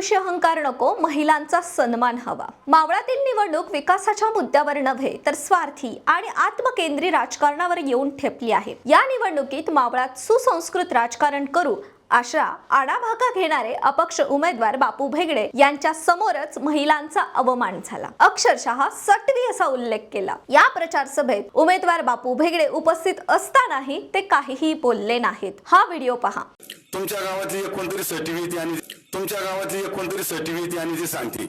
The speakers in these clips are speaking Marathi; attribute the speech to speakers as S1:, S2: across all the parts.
S1: पुरुषी अहंकार नको महिलांचा सन्मान हवा. मावळातील निवडणूक विकासाच्या मुद्द्यावर नव्हे तर स्वार्थी आणि आत्मकेंद्री राजकारणावर येऊन ठेपली आहे. या निवडणुकीत मावळात सुसंस्कृत राजकारण करू अशा आडाभाका घेणारे अपक्ष उमेदवार बापू भेगडे यांच्या समोरच महिलांचा अवमान झाला. अक्षरशः सटवी असा उल्लेख केला. या प्रचार सभेत उमेदवार बापू भेगडे उपस्थित असतानाही ते काहीही बोलले नाहीत. हा व्हिडिओ पहा.
S2: तुमच्या गावातली कोणतरी आणि तुमच्या गावातली एक कोणतरी सर्टिफिकेट आणि ती सांगते.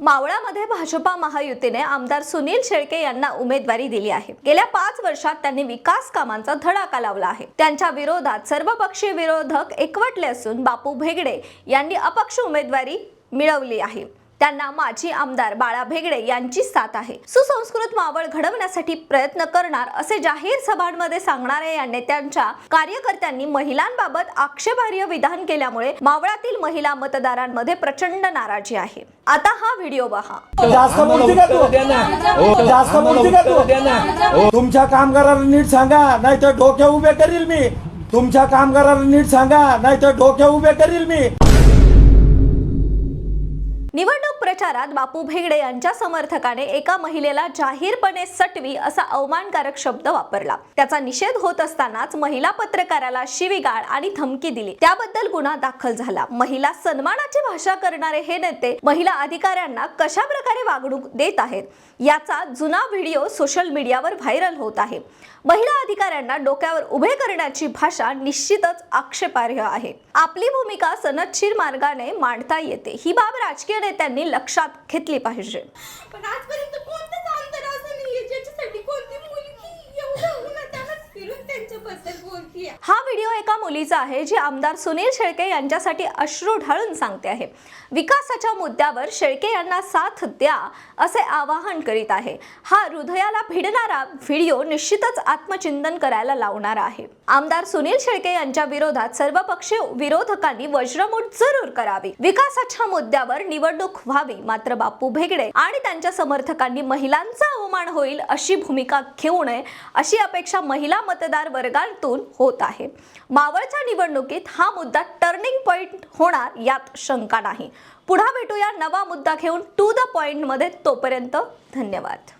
S1: मावळामध्ये भाजपा महायुतीने आमदार सुनील शेळके यांना उमेदवारी दिली आहे. गेल्या पाच वर्षात त्यांनी विकास कामांचा धडाका लावला आहे. त्यांच्या विरोधात सर्वपक्षीय विरोधक एकवटले असून बापू भेगडे यांनी अपक्ष उमेदवारी मिळवली आहे. त्यांना माजी आमदार बाळा भेगडे यांची साथ आहे. सुसंस्कृत मावळ घडवण्यासाठी प्रयत्न करणार असे जाहीर सभांमध्ये सांगणारे या नेत्यांच्या कार्यकर्त्यांनी महिलांबाबत आक्षेपार्ह विधान केल्यामुळे मावळातील महिला मतदारांमध्ये प्रचंड नाराजी आहे. आता हा व्हिडिओ पहा
S3: जास्त तुमच्या कामगाराला नीट सांगा नाही तर डोक्या उभे करील मी. तुमच्या कामगाराला नीट सांगा नाही तर डोक्या उभे करील मी.
S1: निवडणूक प्रचारात बापू भेगडे यांच्या समर्थकाने एका महिलेला जाहीरपणे सटवी असा अवमानकारक शब्द वापरला. त्याचा निषेध होत असतानाच महिला पत्रकाराला शिवीगाळ आणि धमकी दिली. त्याबद्दल गुन्हा दाखल झाला. महिला सन्मानाची भाषा करणारे हे नेते महिला अधिकाऱ्यांना कशा प्रकारे वागणूक देत आहेत याचा जुना व्हिडिओ सोशल मीडियावर व्हायरल होत आहे. महिला अधिकाऱ्यांना डोक्यावर उभे करण्याची भाषा निश्चितच आक्षेपार्ह आहे. आपली भूमिका सनदशीर मार्गाने मांडता येते. ही बाब राजकीय नेत्यांनी लक्षात घेतली पाहिजे.
S4: पण आजपर्यंत कोणतंच आमदार असं नाहीये. ज्याच्यासाठी कोणती मुलगी एवढं उन्हातानात फिरून त्यांच्याबद्दल बोलतीये.
S1: हा व्हिडिओ एका मुलीचा आहे जी आमदार सुनील शेळके यांच्यासाठी अश्रू ढाळून सांगते आहे. विकासाच्या मुद्द्यावर शेळके यांना साथ द्या असे आवाहन करीत आहे. हा हृदयाला भिडणारा व्हिडिओ निश्चितच आत्मचिंतन करायला लावणारा आहे. आमदार सुनील शेळके यांच्या विरोधात सर्वपक्षीय विरोधकांनी वज्रमूठ जरूर करावी. विकासाच्या मुद्द्यावर निवडणूक व्हावी मात्र बापू भेगडे आणि त्यांच्या समर्थकांनी महिलांचा अवमान होईल अशी भूमिका घेऊ नये अशी अपेक्षा महिला मतदार वर्गातून होत आहे. मावळच्या निवडणुकीत हा मुद्दा टर्निंग पॉइंट होणार यात शंका नाही. पुन्हा भेटूया नवा मुद्दा घेऊन टू द पॉईंटमध्ये तोपर्यंत धन्यवाद.